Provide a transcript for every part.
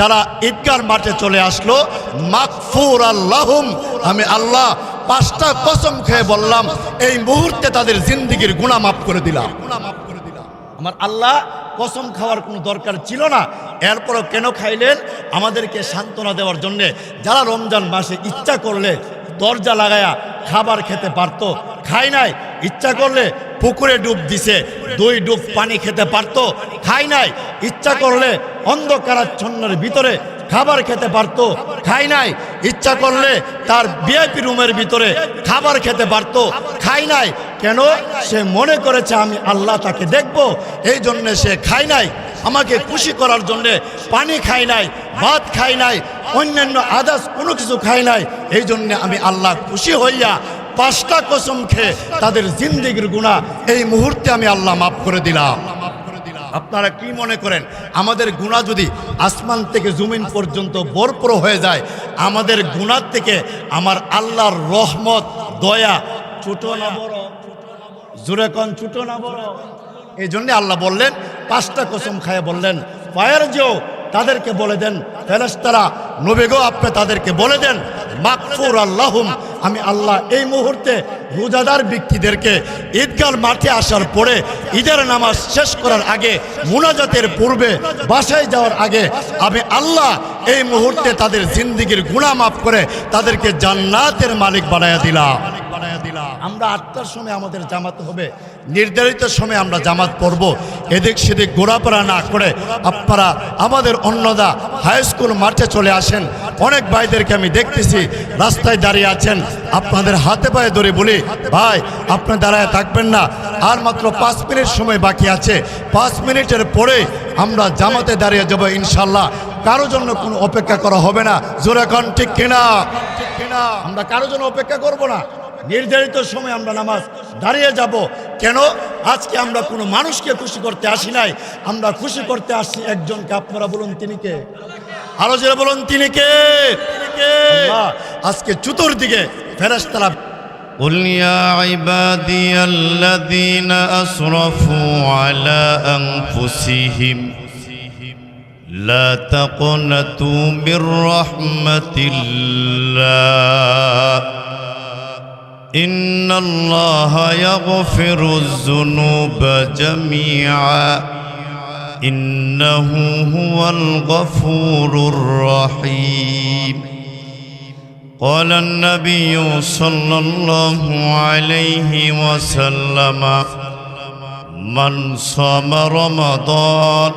যারা ঈদগার মাঠে চলে আসলো মাকফুর আল্লাহম আমি আল্লাহ পাঁচটা কসম খেয়ে বললাম, এই মুহূর্তে তাদের জিন্দিগির গুণা মাফ করে দিলাম গুণা মাফ করে দিলাম। আমার আল্লাহ কসম খাওয়ার কোনো দরকার ছিল না। এরপরও কেন খাইলেন? আমাদেরকে সান্ত্বনা দেওয়ার জন্যে যারা রমজান মাসে ইচ্ছা করলে দরজা লাগায়া খাবার খেতে পারতো। খায় নাই, ইচ্ছা করলে পুকুরে ডুব দিছে। দুই ডুব পানি খেতে পারতো। খায় নাই, ইচ্ছা করলে অন্ধকারাচ্ছন্নের ভিতরে খাবার খেতে পারতো। খায় নাই, ইচ্ছা করলে তার বিআইপি রুমের ভিতরে খাবার খেতে পারতো। খায় নাই, কেন? সে মনে করেছে, আমি আল্লাহ তাকে দেখব। এই জন্যে সে খায় নাই। আমাকে খুশি করার জন্যে পানি খাই নাই, ভাত খাই নাই, অন্যান্য আদার্স কোনো কিছু খাই নাই। এই জন্যে আমি আল্লাহ খুশি হইয়া পাঁচটা কসম খেয়ে তাদের জিন্দিগির গুণা এই মুহূর্তে আমি আল্লাহ মাফ করে দিলাম। আপনারা কি মনে করেন, আমাদের গুণা যদি আসমান থেকে জমিন পর্যন্ত বরপর হয়ে যায়, আমাদের গুণার থেকে আমার আল্লাহর রহমত, দয়া, ছোট না বড়? জোরে কন, ছোট না বড়? এই জন্যে আল্লাহ বললেন, পাঁচটা কসম খায় বললেন। পায়ের যেও তাদেরকে বলে দেন ফেরেস্তারা নবেগো আপনি তাদেরকে বলে দেন মাকফুর আল্লাহুম আমি আল্লাহ এই মুহূর্তে রোজাদার ব্যক্তিদেরকে ঈদগার মাঠে আসার পরে ঈদের নামাজ শেষ করার আগে, মুনাজাতের পূর্বে বাসায় যাওয়ার আগে, আমি আল্লাহ এই মুহূর্তে তাদের জিন্দিগির গুণা মাফ করে তাদেরকে জান্নাতের মালিক বানায়া দিলাম। আমরা আটটার সময় আমাদের জামাত হবে। নির্ধারিত সময় আমরা জামাত পড়ব। এদিক সেদিক ঘোরাফেরা না করে আপনারা আমাদের অন্নদা হাই স্কুল মাঠে চলে আসেন। অনেক ভাইদেরকে আমি দেখতেছি, রাস্তায় দাঁড়িয়ে আছেন। আপনাদের হাতে পায়ে ধরে বলি, ভাই, আপনি দাঁড়ায় থাকবেন না। আর মাত্র পাঁচ মিনিট সময় বাকি আছে। পাঁচ মিনিটের পরে আমরা জামাতে দাঁড়িয়ে যাব ইনশাল্লাহ। কারও জন্য কোনো অপেক্ষা করা হবে না। জোরে কিনা, ঠিক কিনা? আমরা কারও জন্য অপেক্ষা করব না। নির্ধারিত সময় আমরা নামাজ দাঁড়িয়ে যাব কেন আজকে আমরা কোনো মানুষকে খুশি করতে আসি নাই আমরা খুশি করতে আসছি একজনকে আপনারা বলুন তিনি কে আরো যারা বলুন তিনি কে আল্লাহ, আজকে চতুর্দিকে ফেরেশতারা قل يا عبادي الذين أسرفوا على أنفسهم لا تقنطوا من رحمة الله إن الله يغفر الذنوب جميعا إنه هو الغفور الرحيم قال النبي صلى الله عليه وسلم من صام رمضان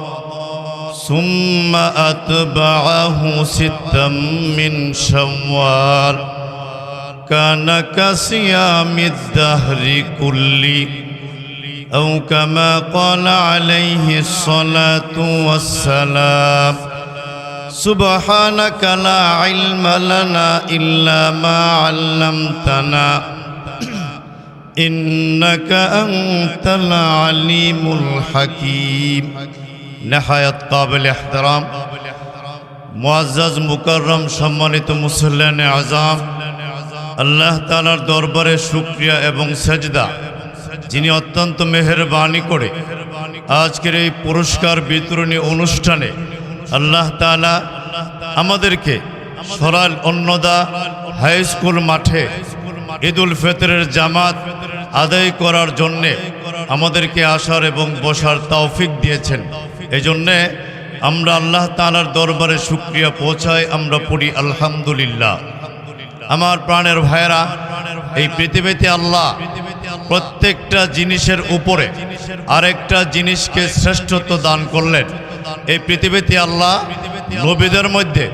ثم أتبعه ستا من شوال كان كصيام الدهر كلي أو كما قال عليه الصلاة والسلام سبحانك لا علم لنا إلا ما علمتنا إنك أنت العليم الحكيم نهاية قابل احترام معزز مكرم شمانت مسلم عظام আল্লাহ তালার দরবারে শুক্রিয়া এবং সেজদা, যিনি অত্যন্ত মেহরবানি করে আজকের এই পুরস্কার বিতরণী অনুষ্ঠানে আল্লাহ তালা আমাদেরকে সরাল অন্নদা হাই স্কুল মাঠে ঈদুল ফিতরের জামাত আদায় করার জন্যে আমাদেরকে আসার এবং বসার তৌফিক দিয়েছেন। এই জন্যে আমরা আল্লাহ তালার দরবারে শুক্রিয়া পৌঁছাই, আমরা পড়ি আলহামদুলিল্লাহ। আমার প্রাণের ভাইয়েরা, এই পৃথিবীতে আল্লাহ প্রত্যেকটা জিনিসের উপরে আরেকটা জিনিসকে শ্রেষ্ঠত্ব দান করলেন। এই পৃথিবীতে আল্লাহ নবীদের মধ্যে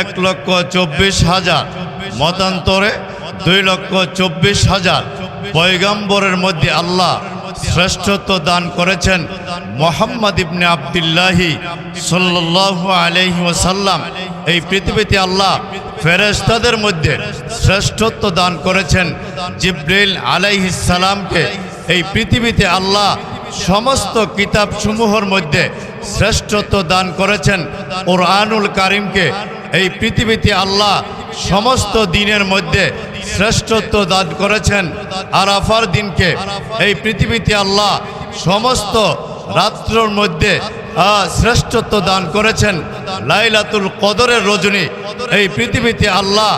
এক লক্ষ চব্বিশ হাজার, মতান্তরে দুই লক্ষ চব্বিশ হাজার পয়গাম্বরের মধ্যে আল্লাহ শ্রেষ্ঠত্ব দান করেছেন মোহাম্মদ ইবনে আবদুল্লাহি সাল্লাল্লাহু আলাইহি ওয়াসাল্লাম। এই পৃথিবীতে আল্লাহ ফেরেশতাদের মধ্যে শ্রেষ্ঠত্ব দান করেছেন জিব্রাইল আলাইহিস সালামকে। এই পৃথিবীতে আল্লাহ সমস্ত কিতাব সমূহের মধ্যে শ্রেষ্ঠত্ব দান করেছেন কোরআনুল কারিমকে। এই পৃথিবীতে আল্লাহ সমস্ত দিনের মধ্যে শ্রেষ্ঠত্ব দান করেছেন আরাফার দিনকে। এই পৃথিবীতে আল্লাহ সমস্ত রাত্রর মধ্যে শ্রেষ্ঠত্ব দান করেছেন লাইলাতুল কদরের রজনী। এই পৃথিবীতে আল্লাহ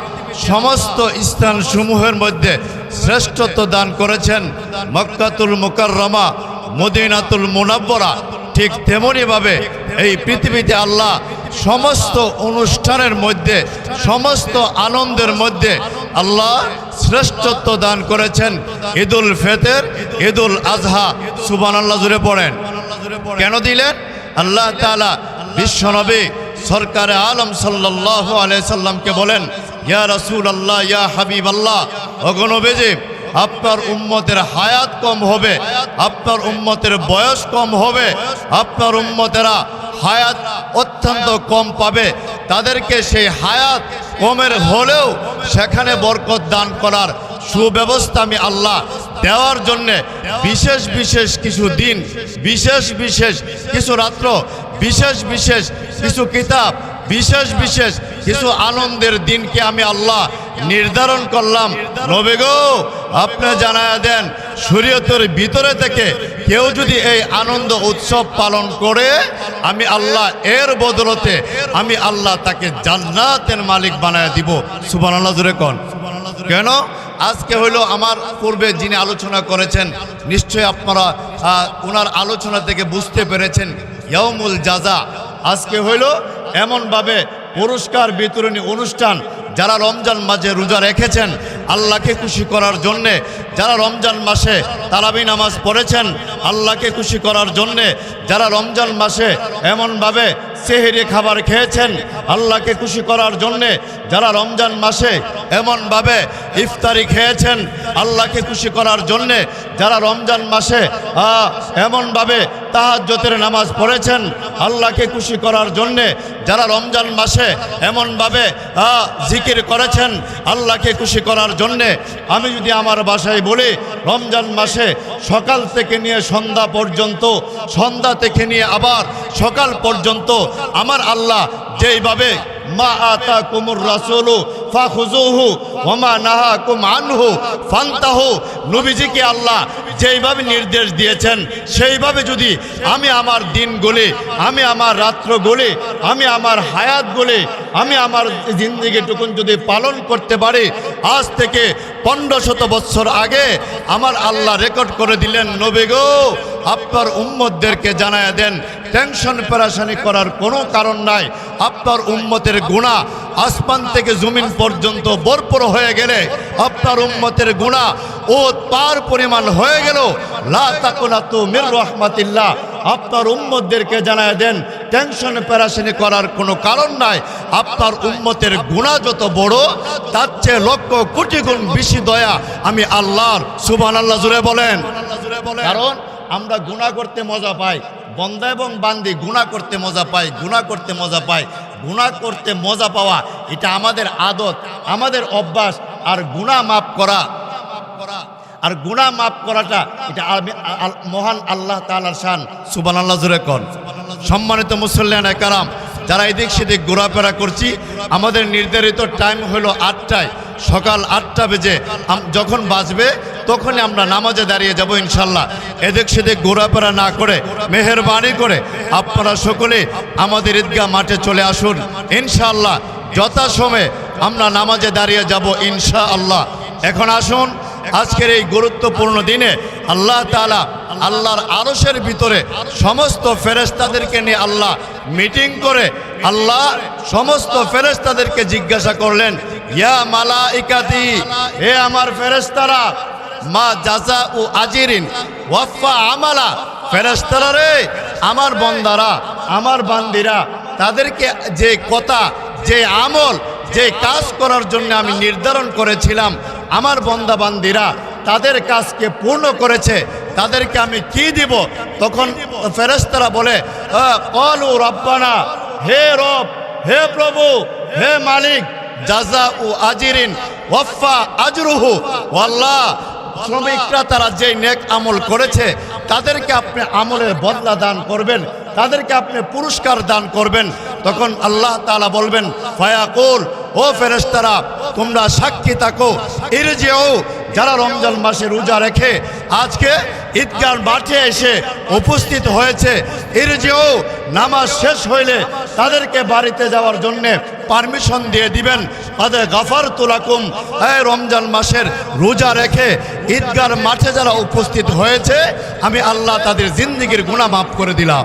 সমস্ত স্থান সমূহের মধ্যে শ্রেষ্ঠত্ব দান করেছেন। মক্কাতুল মুকাররমা, মদিনাতুল মুনাব্বরা, ঠিক তেমনইভাবে এই পৃথিবীতে আল্লাহ সমস্ত অনুষ্ঠানের মধ্যে, সমস্ত আনন্দের মধ্যে আল্লাহ শ্রেষ্ঠত্ব দান করেছেন। ঈদুল ফেতের, ঈদুল আজহা সুবান আল্লাহ জুড়ে পড়েন। কেন দিলেন? আল্লাহ তাআলা বিশ্বনবী সরকারে আলম সাল্লাহ সাল্লামকে বলেন, ইয়া রসুল আল্লাহ ইয়া হাবিব আল্লাহ অগণবেজে আপনার উম্মতের হায়াত কম হবে, আপনার উম্মতের বয়স কম হবে, আপনার উম্মতেরা হায়াত অত্যন্ত কম পাবে, তাদেরকে সেই হায়াত কমের হলেও সেখানে বরকত দান করার সুব্যবস্থা আমি আল্লাহ দেওয়ার জন্যে বিশেষ বিশেষ কিছু দিন, বিশেষ বিশেষ কিছু রাত্র, বিশেষ বিশেষ কিছু কিতাব, বিশেষ বিশেষ কিছু আনন্দের দিনকে আমি আল্লাহ নির্ধারণ করলাম। নবে গো, আপনি জানায় দেন, শরীয়তের ভিতরে থেকে কেউ যদি এই আনন্দ উৎসব পালন করে, আমি আল্লাহ এর বদলতে আমি আল্লাহ তাকে জান্নাতের মালিক বানায় দিব। সুবহানাল্লাহ জুড়ে কন। কেন? আজকে হইল আমার পূর্বে যিনি আলোচনা করেছেন, নিশ্চয়ই আপনারা ওনার আলোচনা থেকে বুঝতে পেরেছেন ইয়ামুল জাজা। আজকে হইল এমনভাবে পুরস্কার বিতরণী অনুষ্ঠান যারা রমজান মাঝে রোজা রেখেছেন, আল্লাহকে খুশি করার জন্যে, যারা রমজান মাসে তারাবি নামাজ পড়েছেন, আল্লাহকে খুশি করার জন্যে, যারা রমজান মাসে এমনভাবে সেহেরি খাবার খেয়েছেন, আল্লাহকে খুশি করার জন্যে যারা রমজান মাসে এমনভাবে ইফতারি খেয়েছেন, আল্লাহকে খুশি করার জন্যে যারা রমজান মাসে এমনভাবে তাহাজ্জতের নামাজ পড়েছেন, আল্লাহকে খুশি করার জন্যে যারা রমজান মাসে এমনভাবে জিকির করেছেন, আল্লাহকে খুশি করার জন্যে আমি যদি আমার বাসায় বলি, রমজান মাসে সকাল থেকে নিয়ে সন্ধ্যা পর্যন্ত, সন্ধ্যা থেকে নিয়ে আবার সকাল পর্যন্ত আমার আল্লাহ যেইভাবে, মা আতা কুমুর রাসুলু নাহা আল্লাহ যেইভাবে নির্দেশ দিয়েছেন, সেইভাবে যদি আমি আমার আমি আমার আমি আমার আমি আমার যদি পালন করতে পারি, আজ থেকে পনেরো শত বৎসর আগে আমার আল্লাহ রেকর্ড করে দিলেন, নবী গো, আপনার উম্মদদেরকে জানায় দেন টেনশন পেরাশানি করার কোনো কারণ নাই। আপনার উম্মতের গুণা আসমান থেকে জমিন পর্যন্ত বরপর হয়ে গেলে আপনার উম্মতের গুণা ও তার পরিমাণ হয়ে গেল। লা তাকুনাতু মির রহমাতিল্লাহ। আপনার উম্মতদেরকে জানায় দেন টেনশন পেরাশানি করার কোনো কারণ নাই। আপনার উম্মতের গুণা যত বড় তার চেয়ে লক্ষ কোটি গুণ বেশি দয়া আমি আল্লাহর। সুবহান আল্লাহ জুড়ে বলেন। কারণ আমরা গুণা করতে মজা পাই। বন্দা এবং বান্দি গুণা করতে মজা পায়, গুণা করতে মজা পায়। গুণা করতে মজা পাওয়া, এটা আমাদের আদত, আমাদের অভ্যাস। আর গুণা মাফ করা, আর গুণা মাফ করাটা, এটা মহান আল্লাহ তালার শান। সুবান আল্লাহ জুড়ে কন। সম্মানিত মুসল্লান কারাম যারা এদিক সেদিক ঘোরাফেরা করছি, আমাদের নির্ধারিত টাইম হলো আটটায়। সকাল আটটা বেজে যখন বাজবে তখনই আমরা নামাজে দাঁড়িয়ে যাব ইনশাল্লাহ। এদিক সেদিক ঘোরাফেরা না করে, মেহরবানি করে আপনারা সকলে আমাদের ঈদগাহ মাঠে চলে আসুন। ইনশাআল্লাহ যথাসময়ে আমরা নামাজে দাঁড়িয়ে যাব ইনশা আল্লাহ এখন আসুন, আজকের এই গুরুত্বপূর্ণ দিনে আল্লাহ তাআলা আল্লাহর আরশের ভিতরে সমস্ত ফেরেশতাদেরকে নিয়ে আল্লাহ মিটিং করে আল্লাহ সমস্ত ফেরেশতাদেরকে জিজ্ঞাসা করলেন, ইয়া মালা ইকাতি হে আমার ফেরেশতারা মা জাজা ও আজিরিন, ওয়াফা আমালা। ফেরেশতারা রে, আমার বন্দারা, আমার বান্দিরা, তাদেরকে যে কথা, যে আমল, যে কাজ করার জন্য আমি নির্ধারণ করেছিলাম, আমার বন্দা বান্দিরা তাদের কাজকে পূর্ণ করেছে, তাদেরকে আমি কি দিব? তখন ফেরেশতারা বলে কলু রব্বানা, হে রব, হে প্রভু, হে মালিক, জাজা ও আজিরিন, ওয়াফা আজরুহু, ওয়াল্লাহ শ্রমিকরা তারা যেই নেক আমল করেছে, তাদেরকে আপনি আমলের বদলা দান করবেন, তাদেরকে আপনি পুরস্কার দান করবেন। তখন আল্লাহ তালা বলবেন, ফায়াকুল, ও ফেরেস্তারা তোমরা সাক্ষী থাকো ইরজিও যারা রমজান মাসে রোজা রেখে, আজকে ঈদগার মাঠে এসে উপস্থিত হয়েছে। এর যেও নামাজ শেষ হইলে তাদেরকে বাড়িতে যাওয়ার জন্যে পারমিশন দিয়ে দিবেন। তাদের গাফার তুলাকুম হ্যাঁ রমজান মাসের রোজা রেখে ঈদগার মাঠে যারা উপস্থিত হয়েছে, আমি আল্লাহ তাদের জিন্দিগির গুণা মাফ করে দিলাম।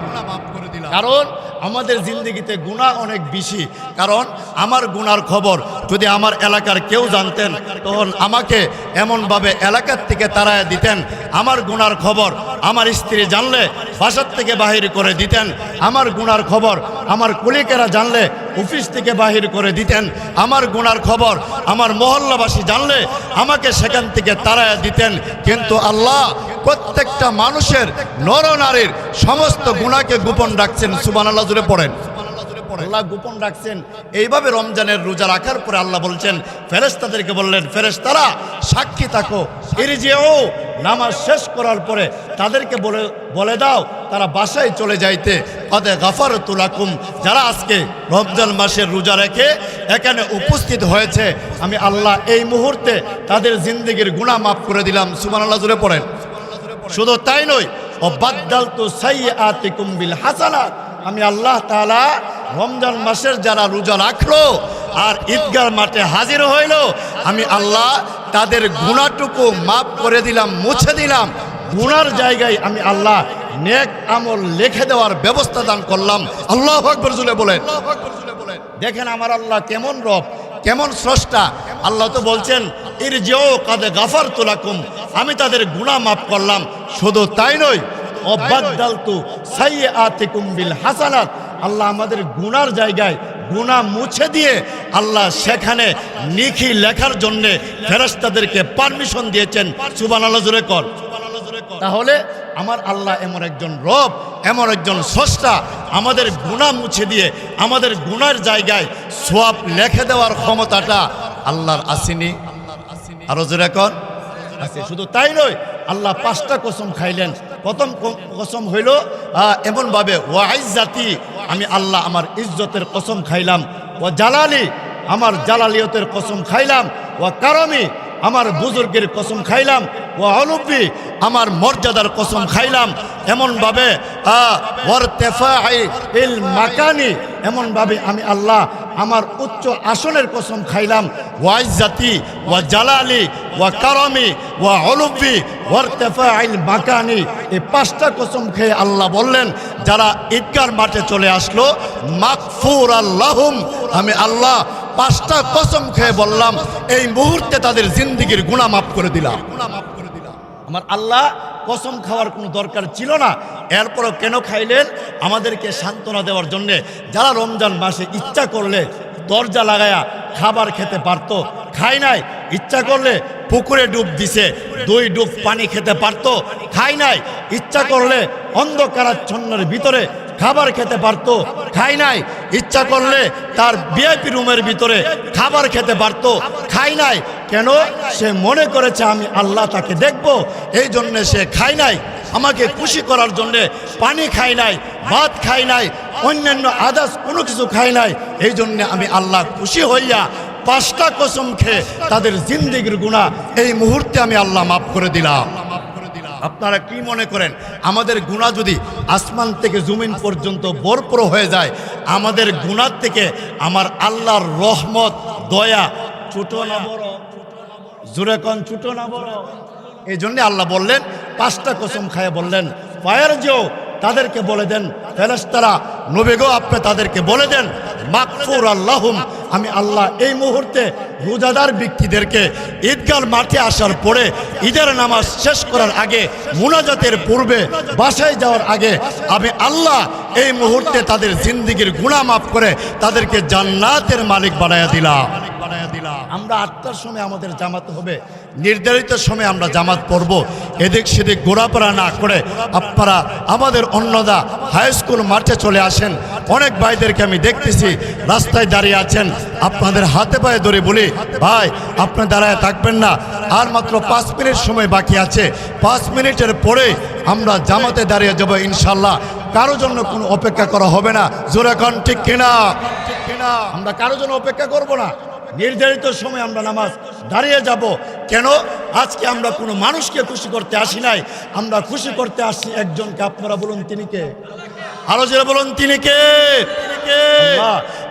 কারণ আমাদের জিন্দগিতে গুণা অনেক বেশি। কারণ আমার গুনার খবর যদি আমার এলাকার কেউ জানতেন, তখন আমাকে এমনভাবে এলাকার থেকে তাড়ায় দিতেন। আমার গুনার খবর আমার স্ত্রী জানলে বাসার থেকে বাহির করে দিতেন। আমার গুনার খবর আমার কুলিকেরা জানলে অফিস থেকে বাহির করে দিতেন। আমার গুনার খবর আমার মহল্লাবাসী জানলে আমাকে সেখান থেকে তাড়ায় দিতেন। কিন্তু আল্লাহ প্রত্যেকটা মানুষের নরনারীর সমস্ত গুণাকে গোপন রাখছেন। সুবান আল্লাহ জুড়ে পড়েন। আল্লাহ গোপন রাখছেন। এইভাবে রমজানের রোজা রাখার পরে আল্লাহ বলছেন ফেরেস্তাদেরকে বললেন ফেরেস্তারা সাক্ষী থাকো এর যেও নামাজ শেষ করার পরে তাদেরকে বলে বলে দাও, তারা বাসায় চলে যাইতে। অদে গাফার তুলাকুম যারা আজকে রমজান মাসের রোজা রেখে এখানে উপস্থিত হয়েছে, আমি আল্লাহ এই মুহূর্তে তাদের জিন্দগির গুণা মাফ করে দিলাম। সুমান আল্লাহ জুড়ে পড়েন। শুধু তাই নয় ও বাদ্দাল তো সাই বিল হাসানা আমি আল্লাহ তাআলা রমজান মাসের যারা রোজা রাখল আর ঈদগার মাঠে হাজির হইল, আমি আল্লাহ তাদের গুণাটুকু মাফ করে দিলাম, মুছে দিলাম। গুনার জায়গায় আমি আল্লাহ নেক আমল লিখে দেওয়ার ব্যবস্থা দান করলাম। আল্লাহ আকবর জুলে বলেন। দেখেন আমার আল্লাহ কেমন রব, কেমন স্রষ্টা। আল্লাহ তো বলছেন এর যেও কাদে গাফার তোলাকুম আমি তাদের গুণা মাফ করলাম। শুধু তাই নয় অবাদ্দাল তু সাই আতে কুম্বিল হাসানাত। আল্লাহ আমাদের গুনার জায়গায় গুণা মুছে দিয়ে আল্লাহ সেখানে নিখি লেখার জন্যে ফেরেস্তাদেরকে পারমিশন দিয়েছেন। সুবান আল্লাহ জুড়ে কর। তাহলে আমার আল্লাহ এমন একজন রব, এমন একজন স্রষ্টা, আমাদের গুণা মুছে দিয়ে, আমাদের গুনার জায়গায় সোয়াব লেখে দেওয়ার ক্ষমতাটা আল্লাহর আসেনি। আরও জোরে কর। আছে শুধু তাই নয়, আল্লাহ পাঁচটা কসম খাইলেন। প্রথম কসম হইল এমনভাবে ওয়াইজ জাতি আমি আল্লাহ আমার ইজ্জতের কসম খাইলাম। ও জালালি, আমার জালালিয়তের কসম খাইলাম। ও কারমি আমার বুজুর্গের কসম খাইলাম, ও অলুব্বি আমার মর্যাদার কসম খাইলাম। এমনভাবে মাকানি, এমনভাবে আমি আল্লাহ আমার উচ্চ আসনের কসম খাইলাম। ওয়াইজ জাতি ওয়া জালালি, ওয়া কারমি, ওয়া অলুব্বি ওয়ার তেফাইল মাকানি। এই পাঁচটা কসম খেয়ে আল্লাহ বললেন, যারা ঈদগার মাঠে চলে আসলো মাকফুর আল্লাহুম আমি আল্লাহ পাঁচটা কসম খেয়ে বললাম, এই মুহূর্তে তাদের জিন্দিগির গুণা মাফ করে দিলাম গুণা মাফ করে দিলাম। আমার আল্লাহ কসম খাওয়ার কোনো দরকার ছিল না। এরপরও কেন খাইলেন? আমাদেরকে সান্ত্বনা দেওয়ার জন্যে যারা রমজান মাসে ইচ্ছা করলে দরজা লাগায়া খাবার খেতে পারতো, খায় নাই। ইচ্ছা করলে পুকুরে ডুব দিছে, দুই ডুব পানি খেতে পারতো, খায় নাই। ইচ্ছা করলে অন্ধকারাচ্ছন্নের ভিতরে খাবার খেতে পারতো, খায় নাই। ইচ্ছা করলে তার ভিআইপি রুমের ভিতরে খাবার খেতে পারতো খাই নাই। কেন? সে মনে করেছে, আমি আল্লাহ তাকে দেখব। এই জন্যে সে খায় নাই। আমাকে খুশি করার জন্যে পানি খাই নাই, ভাত খাই নাই, অন্যান্য আদার্স কোনো কিছু খাই নাই। এই জন্যে আমি আল্লাহ খুশি হইয়া পাঁচটা কসম খেয়ে তাদের জিন্দিগির গুণা এই মুহূর্তে আমি আল্লাহ মাফ করে দিলাম। আপনারা কি মনে করেন, আমাদের গুণা যদি আসমান থেকে জমিন পর্যন্ত বরপর হয়ে যায়, আমাদের গুণার থেকে আমার আল্লাহর রহমত, দয়া, ছোট না বড়? জোরে কন, ছোট না বড়? এই জন্যে আল্লাহ বললেন, পাঁচটা কসম খায় বললেন, পায়ের যেও তাদেরকে বলে দেন ফেরেস্তারা নবেগো, আপনি তাদেরকে বলে দেন মাকফুর আল্লাহুম আমি আল্লাহ এই মুহূর্তে রোজাদার ব্যক্তিদেরকে ঈদগার মাঠে আসার পরে ঈদের নামাজ শেষ করার আগে, মুনাজাতের পূর্বে, বাসায় যাওয়ার আগে আমি আল্লাহ এই মুহূর্তে তাদের জিন্দিগির গুণা মাফ করে তাদেরকে জান্নাতের মালিক বানায়া দিলাম। আমরা আটটার সময় আমাদের জামাত হবে। নির্ধারিত সময় আমরা জামাত পড়ব। এদিক সেদিক ঘোরাফেরা না করে আপনারা আমাদের অন্নদা হাই স্কুল মাঠে চলে আসেন। অনেক ভাইদেরকে আমি দেখতেছি রাস্তায় দাঁড়িয়ে আছেন। আপনাদের হাতে পায়ে ধরে বলি, ভাই, আপনি দাঁড়ায় থাকবেন না। আর মাত্র পাঁচ মিনিট সময় বাকি আছে। পাঁচ মিনিটের পরে আমরা জামাতে দাঁড়িয়ে যাব ইনশাল্লাহ। কারও জন্য কোনো অপেক্ষা করা হবে না। জোরে কিনা, ঠিক কিনা? আমরা কারও জন্য অপেক্ষা করব না। নির্ধারিত সময় আমরা নামাজ দাঁড়িয়ে যাব। কেন? আজকে আমরা কোনো মানুষকে খুশি করতে আসি নাই। আমরা খুশি করতে আসছি একজনকে। আপনারা বলুন, তিনি কে? আরও যারা বলুন, তিনি কে?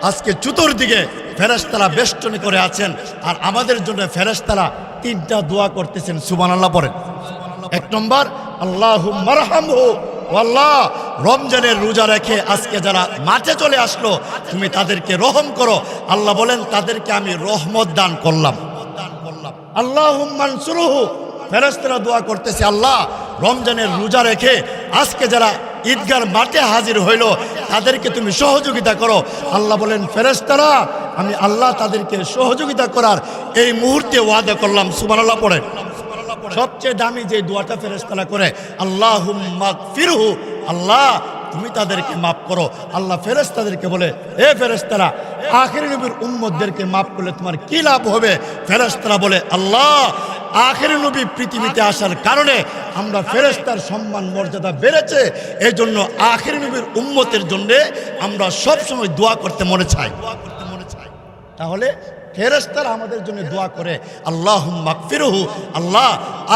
আজকে চতুর্দিকে ফেরেশতারা বেষ্টনী করে আছেন। আর আমাদের জন্য ফেরেশতারা তিনটা দোয়া করতেছেন। সুবান আল্লাহ পড়েন। এক নম্বর আল্লাহ মারহামহু আল্লাহ রমজানের রোজা রেখে আজকে যারা মাঠে চলে আসলো, তুমি তাদেরকে রহম করো। আল্লাহ বলেন, তাদেরকে আমি রহমত দান করলাম। আল্লাহ মানসুরুহু ফেরেস্তারা দোয়া করতেছে, আল্লাহ, রমজানের রোজা রেখে আজকে যারা ঈদগার মাঠে হাজির হইল, তাদেরকে তুমি সহযোগিতা করো। আল্লাহ বলেন ফেরেস্তারা আমি আল্লাহ তাদেরকে সহযোগিতা করার এই মুহূর্তে ওয়াদা করলাম। সুবান আল্লাহ পড়ে। সবচেয়ে দামি যে দোয়াটা ফেরেস্তারা করে আল্লাহ ফিরহু আল্লাহ তুমি তাদেরকে মাফ করো। আল্লাহ ফেরেস্তাদেরকে বলে এ ফেরেস্তারা আখের নবীর উম্মতদেরকে মাফ করলে তোমার কি লাভ হবে? ফেরেস্তারা বলে আল্লাহ আখের নবী পৃথিবীতে আসার কারণে আমরা ফেরেস্তার সম্মান মর্যাদা বেড়েছে। এই জন্য আখের নবীর উম্মতের জন্য আমরা সবসময় দোয়া করতে মনে চাই। দোয়া করতে মনে চাই। তাহলে ফেরেস্তারা আমাদের জন্য দোয়া করে আল্লাহ মাকফিরহু আল্লাহ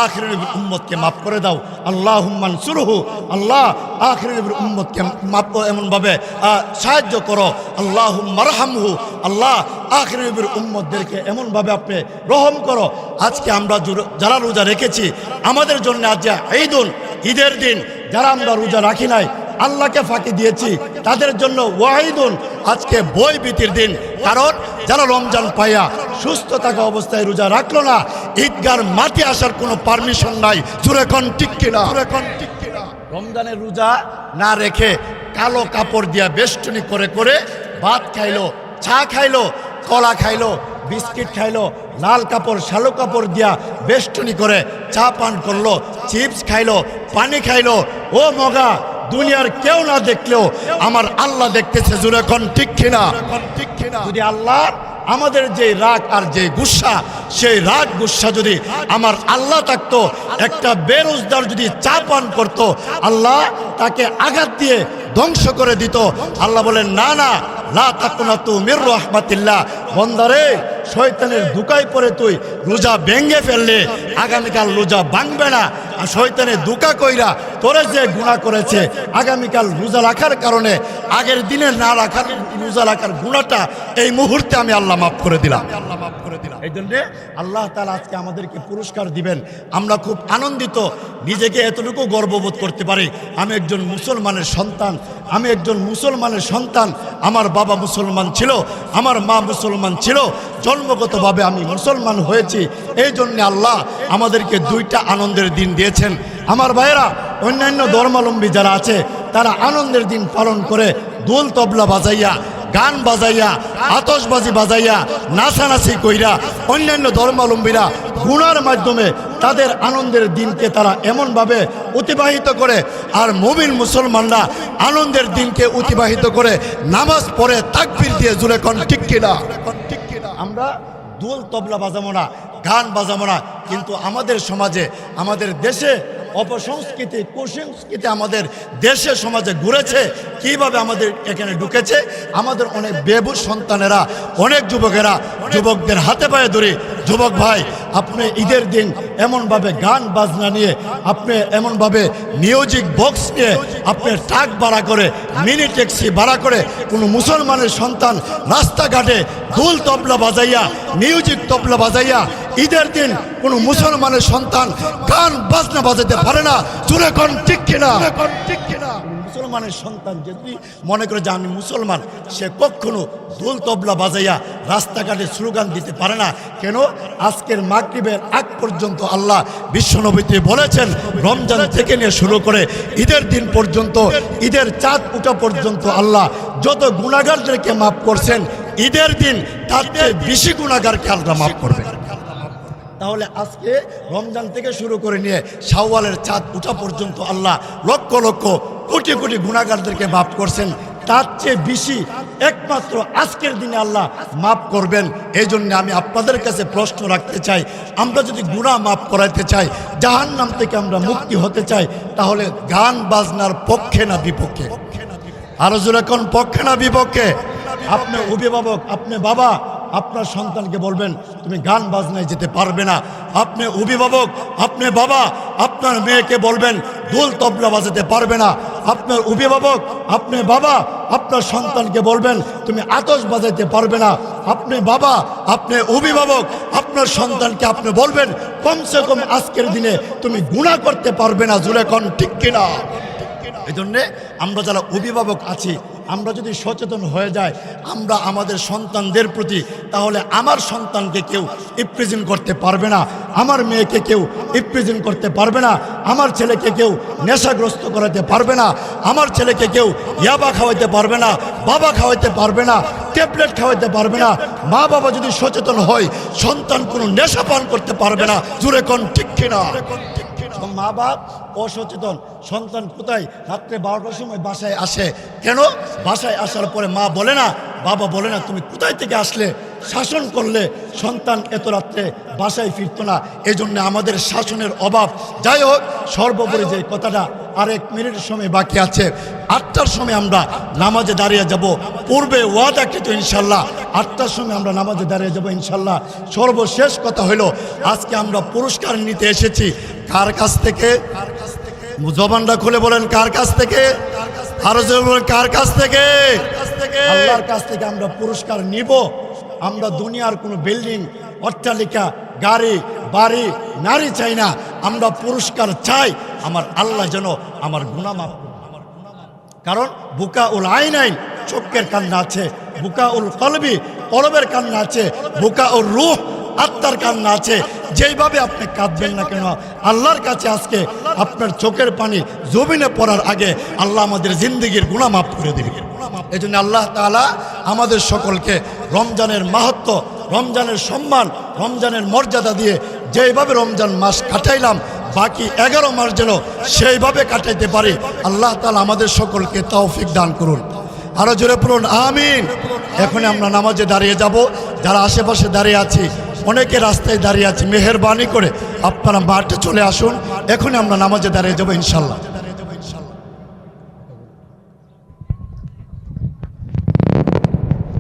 আখির উম্মতকে মাফ করে দাও আল্লাহ মানসুরহু আল্লাহ আখির উম্মতকে মাফ এমনভাবে সাহায্য করো আল্লাহ মারহামহু আল্লাহ আখির উম্মতদেরকে এমনভাবে আপনি রহম করো, আজকে আমরা যারা রোজা রেখেছি, আমাদের জন্য আজ ঈদুল, ঈদের দিন, যারা আমরা রোজা রাখি নাই আল্লাহকে ফাঁকি দিয়েছি। তাদের জন্য ওয়াহিদুন। আজকে বই বিতির দিন। কারণ যারা রমজান পাইয়া সুস্থ থাকা অবস্থায় রোজা রাখল না, ঈদগার মাঠে আসার কোনো পারমিশন নাই। সুরেখন ঠিক কিনা? সুরেখন ঠিক কিনা? রমজানের রোজা না রেখে কালো কাপড় দিয়া বেষ্টনী করে করে ভাত খাইলো, চা খাইলো, কলা খাইলো, বিস্কিট খাইলো, লাল কাপড় শালো কাপড় দিয়া বেষ্টনী করে চা পান করল, চিপস খাইলো, পানি খাইলো। ও মগা দুনিয়ার কেউ না দেখলেও আমার আল্লাহ দেখতেছে জুরেখন এখন ঠিক কিনা ঠিক কিনা? যদি আল্লাহ আমাদের যে রাগ আর যে গুসা সেই রাগ গুসা যদি আমার আল্লাহ থাকতো একটা বেরোজগার যদি চা পান করতো আল্লাহ তাকে আঘাত দিয়ে ধ্বংস করে দিত। আল্লাহ বলেন না না লা তাকুনা তু মির রহমাতিল্লাহ। বন্দারে শয়তানের দুকায় পরে তুই রোজা ভেঙ্গে ফেললে আগামীকাল রোজা ভাঙবে না। আর শয়তানের দুকা কইরা তোরে যে গুণা করেছে আগামীকাল রোজা রাখার কারণে আগের দিনে না রাখার রোজা রাখার গুণাটা এই মুহূর্তে আমি আল্লাহ মাফ করে দিলাম। আল্লাহ মাফ করে দিলাম। এই জন্যে আল্লাহ তালা আজকে আমাদেরকে পুরস্কার দিবেন। আমরা খুব আনন্দিত, নিজেকে এতটুকু গর্ববোধ করতে পারি। আমি একজন মুসলমানের সন্তান, আমি একজন মুসলমানের সন্তান, আমার বাবা মুসলমান ছিল, আমার মা মুসলমান ছিল, জন্মগতভাবে আমি মুসলমান হয়েছি। এই জন্য আল্লাহ আমাদেরকে দুইটা আনন্দের দিন দিয়েছেন। আমার ভাইয়েরা, অন্যান্য ধর্মাবলম্বী যারা আছে, তারা আনন্দের দিন পালন করে দোল তবলা বাজাইয়া গান বাজাইয়া, আতশবাজি বাজাইয়া, নাচানাচি কইরা, অন্যান্য ধর্মাবলম্বীরা গুণার মাধ্যমে তাদের আনন্দের দিনকে তারা এমনভাবে অতিবাহিত করে আর মুমিন মুসলমানরা আনন্দের দিনকে অতিবাহিত করে নামাজ পড়ে তাকবির দিয়ে জুড়ে কন, ঠিক কিনা? আমরা দোল তবলা বাজাবো না, গান বাজাবো না, কিন্তু আমাদের সমাজে, আমাদের দেশে অপসংস্কৃতি, কুসংস্কৃতি আমাদের দেশে, সমাজে ঘুরেছে, কীভাবে আমাদের এখানে ঢুকেছে, আমাদের অনেক বেবু সন্তানেরা, অনেক যুবকেরা, যুবকদের হাতে পায়ে ধরে, যুবক ভাই, আপনি ঈদের দিন এমনভাবে গান বাজনা নিয়ে, আপনি এমনভাবে মিউজিক বক্স নিয়ে, আপনি ট্রাক ভাড়া করে মিনি ট্যাক্সি ভাড়া করে, কোনো মুসলমানের সন্তান রাস্তাঘাটে দুল তবলা বাজাইয়া মিউজিক তবলা বাজাইয়া ঈদের দিন কোনো মুসলমানের সন্তান গান বাজনা বাজাতে পারে না। চুরে কোন ঠিক কিনা? ঠিক কিনা? মুসলমানের সন্তান যদি মনে করে যে আমি মুসলমান সে কখনো দোল তবলা বাজাইয়া রাস্তাঘাটে স্লোগান দিতে পারে না। কেন? আজকের মাগরিবের আগ পর্যন্ত আল্লাহ বিশ্বনবীতে বলেছেন রমজান থেকে নিয়ে শুরু করে ঈদের দিন পর্যন্ত ঈদের চাঁদ উঠা পর্যন্ত আল্লাহ যত গুণাগারদেরকে মাফ করছেন ঈদের দিন তার চেয়ে বেশি গুণাগারকে আল্লাহ মাফ করবে তাহলে আজকে রমজান থেকে শুরু করে নিয়ে শাওয়ালের চাঁদ উঠা পর্যন্ত আল্লাহ লক্ষ লক্ষ কোটি কোটি গুণাগারদেরকে মাফ করছেন। তার চেয়ে বেশি একমাত্র আজকের দিনে আল্লাহ মাফ করবেন। এই জন্য আমি আপনাদের কাছে প্রশ্ন রাখতে চাই, আমরা যদি গুণা মাফ করাইতে চাই জাহান নাম থেকে আমরা মুক্তি হতে চাই, তাহলে গান বাজনার পক্ষে না বিপক্ষে? আরও জোরে এখন পক্ষে না বিপক্ষে? আপনি অভিভাবক, আপনি বাবা আপনার সন্তানকে বলবেন, তুমি গান বাজনায় যেতে পারবে না। আপনি অভিভাবক, আপনি বাবা, আপনার মেয়েকে বলবেন, দোল তবলা বাজাতে পারবে না। আপনার অভিভাবক, আপনি বাবা, আপনার সন্তানকে বলবেন, তুমি আতস বাজাইতে পারবে না। আপনি বাবা, আপনি অভিভাবক, আপনার সন্তানকে আপনি বলবেন, কমসে কম আজকের দিনে তুমি গুণা করতে পারবে না। জুড়ে কন ঠিক কিনা? এই জন্যে আমরা যারা অভিভাবক আছি আমরা যদি সচেতন হয়ে যায় আমরা আমাদের সন্তানদের প্রতি, তাহলে আমার সন্তানকে কেউ ইপ্রেজেন্ট করতে পারবে না, আমার মেয়েকে কেউ ইপ্রেজেন্ট করতে পারবে না, আমার ছেলেকে কেউ নেশাগ্রস্ত করাতে পারবে না, আমার ছেলেকে কেউ ইয়াবা খাওয়াইতে পারবে না, বাবা খাওয়াইতে পারবে না, ট্যাবলেট খাওয়াইতে পারবে না মা বাবা যদি সচেতন হয়, সন্তান কোনো নেশা পান করতে পারবে না জুড়ে কোন ঠিক কিনা? মা বাপ অসচেতন। সন্তান কোথায়? রাত্রে বারোটার সময় বাসায় আসে। কেন? বাসায় আসার পরে মা বলে না, বাবা বলে না, তুমি কোথায় থেকে আসলে? শাসন করলে সন্তান এত রাত্রে বাসায় ফিরতো না। এই জন্য আমাদের শাসনের অভাব। যাই হোক, সর্বোপরি যে কথাটা আর এক মিনিটের সময় বাকি আছে, আটটার সময় আমরা নামাজে দাঁড়িয়ে যাব। পূর্বে ওয়াদা কিন্তু ইনশাল্লাহ, আটটার সময় আমরা নামাজে দাঁড়িয়ে যাব ইনশাল্লাহ। সর্বশেষ কথা হলো, আজকে আমরা পুরস্কার নিতে এসেছি। কার কাছ থেকে? জবানটা খুলে বলেন, কার কাছ থেকে? আরও বলেন, কার কাছ থেকে? কাছ থেকে আমরা পুরস্কার নিব। আমরা দুনিয়ার কোনো বিল্ডিং, অট্টালিকা, গাড়ি, বাড়ি, নারী চাই না। আমরা পুরস্কার চাই আমার আল্লাহ যেন আমার গুণামাপ কারণ বুকা উল আইন আইন চোখের কান্না আছে বুকা উল কলবি কলবের কান্না আছে, বোকা ও রুহ আত্মার কান্না আছে। যেইভাবে আপনি কাঁদবেন না কেন, আল্লাহর কাছে আজকে আপনার চোখের পানি জমিনে পড়ার আগে আল্লাহ আমাদের জিন্দগির গুণা মাফ করে দিবে। এই জন্য আল্লাহ তাআলা আমাদের সকলকে রমজানের মাহাত্ম, রমজানের সম্মান, রমজানের মর্যাদা দিয়ে যেইভাবে রমজান মাস কাটাইলাম, বাকি এগারো মাস যেন সেইভাবে কাটাইতে পারি, আল্লাহ তালা আমাদের সকলকে তৌফিক দান করুন। আরও জোরে পড়ুন আমিন। এখন আমরা নামাজে দাঁড়িয়ে যাব। যারা আশেপাশে দাঁড়িয়ে আছি, অনেকে রাস্তায় দাঁড়িয়ে আছি, মেহরবানি করে আপনারা মাঠে চলে আসুন। এখন আমরা নামাজে দাঁড়িয়ে যাব ইনশাল্লাহ।